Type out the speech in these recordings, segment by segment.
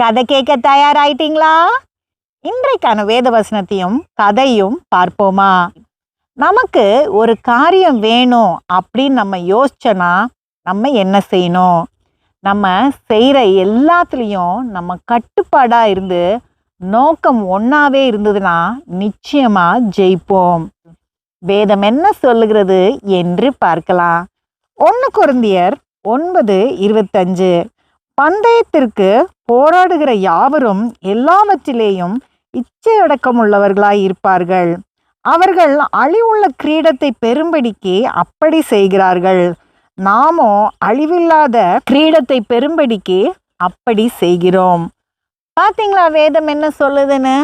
கதை கேட்க தயாராயிட்டீங்களா? இன்றைக்கான வேத வசனத்தையும் கதையும் பார்ப்போமா? நமக்கு ஒரு காரியம் வேணும் அப்படின்னு நம்ம யோசிச்சோன்னா நம்ம என்ன செய்யணும்? நம்ம செய்கிற எல்லாத்துலேயும் நம்ம கட்டுப்பாடாக இருந்து நோக்கம் ஒன்றாவே இருந்ததுன்னா நிச்சயமாக ஜெயிப்போம். வேதம் என்ன சொல்லுகிறது என்று பார்க்கலாம். ஒன்று குருந்தியர் ஒன்பது இருபத்தஞ்சு. பந்தயத்திற்கு போராடுகிற யாவரும் எல்லாவற்றிலேயும் இச்சையடக்கம் உள்ளவர்களாய் இருப்பார்கள். அவர்கள் அழிவுள்ள கிரீடத்தை பெரும்படிக்கு அப்படி செய்கிறார்கள். நாமோ அழிவில்லாத கிரீடத்தை பெரும்படிக்கு அப்படி செய்கிறோம். பாத்தீங்களா வேதம் என்ன சொல்லுதுன்னு?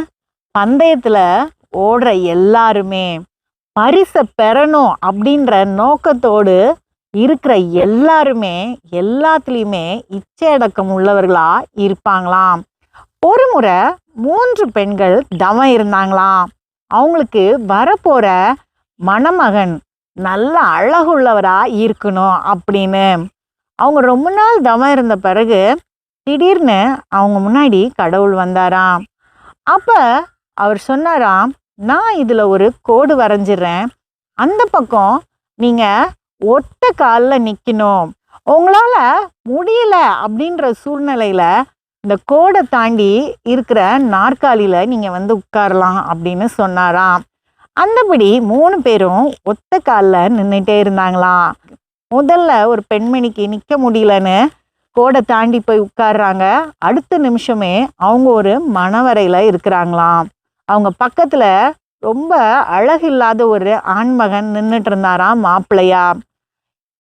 பந்தயத்துல ஓடுற எல்லாருமே பரிசை பெறணும் அப்படின்ற நோக்கத்தோடு இருக்கிற எல்லாருமே எல்லாத்துலேயுமே இச்சையடக்கம் உள்ளவர்களா இருப்பாங்களாம். ஒரு முறை மூன்று பெண்கள் தவம் இருந்தாங்களாம். அவங்களுக்கு வரப்போற மணமகன் நல்ல அழகுள்ளவரா இருக்கணும் அப்படின்னு. அவங்க ரொம்ப நாள் தவம் இருந்த பிறகு திடீர்னு அவங்க முன்னாடி கடவுள் வந்தாராம். அப்ப அவர் சொன்னாராம் நான் இதுல ஒரு கோடு வரைஞ்சிடுறேன். அந்த பக்கம் நீங்கள் ஒட்ட காலில் நிற்கணும் உங்களால் முடியல அப்படின்ற சூழ்நிலையில் இந்த கோடை தாண்டி இருக்கிற நாற்காலியில் நீங்கள் வந்து உட்காரலாம் அப்படின்னு சொன்னாராம். அந்தபடி மூணு பேரும் ஒத்த காலில் நின்றுட்டே இருந்தாங்களாம் முதல்ல ஒரு பெண்மணிக்கு நிற்க முடியலன்னு கோடை தாண்டி போய் உட்கார்றாங்க. அடுத்த நிமிஷமே அவங்க ஒரு மணவரையில் இருக்கிறாங்களாம். அவங்க பக்கத்தில் ரொம்ப அழகில்லாத ஒரு ஆண்மகன் நின்றுட்டு இருந்தாராம் மாப்பிள்ளையா.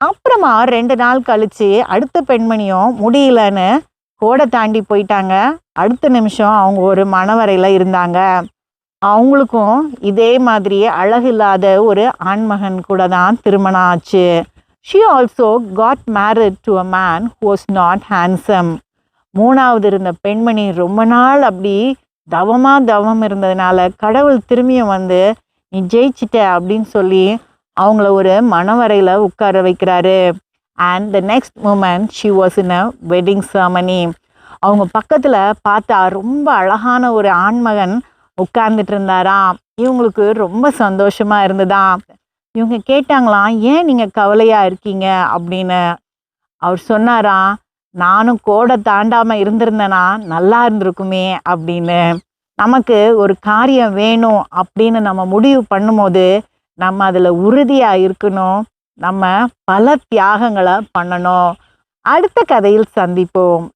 அப்புறமா ரெண்டு நாள் கழிச்சு அடுத்த பெண்மணியும் முடியலன்னு கோடை தாண்டி போயிட்டாங்க. அடுத்த நிமிஷம் அவங்க ஒரு மணவரையில் இருந்தாங்க. அவங்களுக்கும் இதே மாதிரி அழகில்லாத ஒரு ஆண்மகன் கூட தான் திருமணம் ஆச்சு. She also got married to a man who was not handsome மூணாவது இருந்த பெண்மணி ரொம்ப நாள் அப்படி தவமாக தவம் இருந்ததுனால கடவுள் திரும்பியும் வந்து நீ ஜெயிச்சிட்ட அப்படின்னு சொல்லி அவங்கள ஒரு மணவரையில் உட்கார வைக்கிறாரு. And the next moment she was in a wedding ceremony. அவங்க பக்கத்தில் பார்த்தா ரொம்ப அழகான ஒரு ஆண்மகன் உட்கார்ந்துட்டு இருந்தாராம். இவங்களுக்கு ரொம்ப சந்தோஷமாக இருந்ததாம் இவங்க கேட்டாங்களாம் ஏன் நீங்கள் கவலையாக இருக்கீங்க? அப்படின்னு. அவர் சொன்னாராம் நானும் கோடை தாண்டாமல் இருந்திருந்தேனா நல்லா இருந்திருக்குமே அப்படின்னு. நமக்கு ஒரு காரியம் வேணும் அப்படின்னு நம்ம முடிவு பண்ணும்போது நம்ம அதில் உறுதியாக இருக்கணும். நம்ம பல தியாகங்களை பண்ணணும். அடுத்த கதையில் சந்திப்போம்.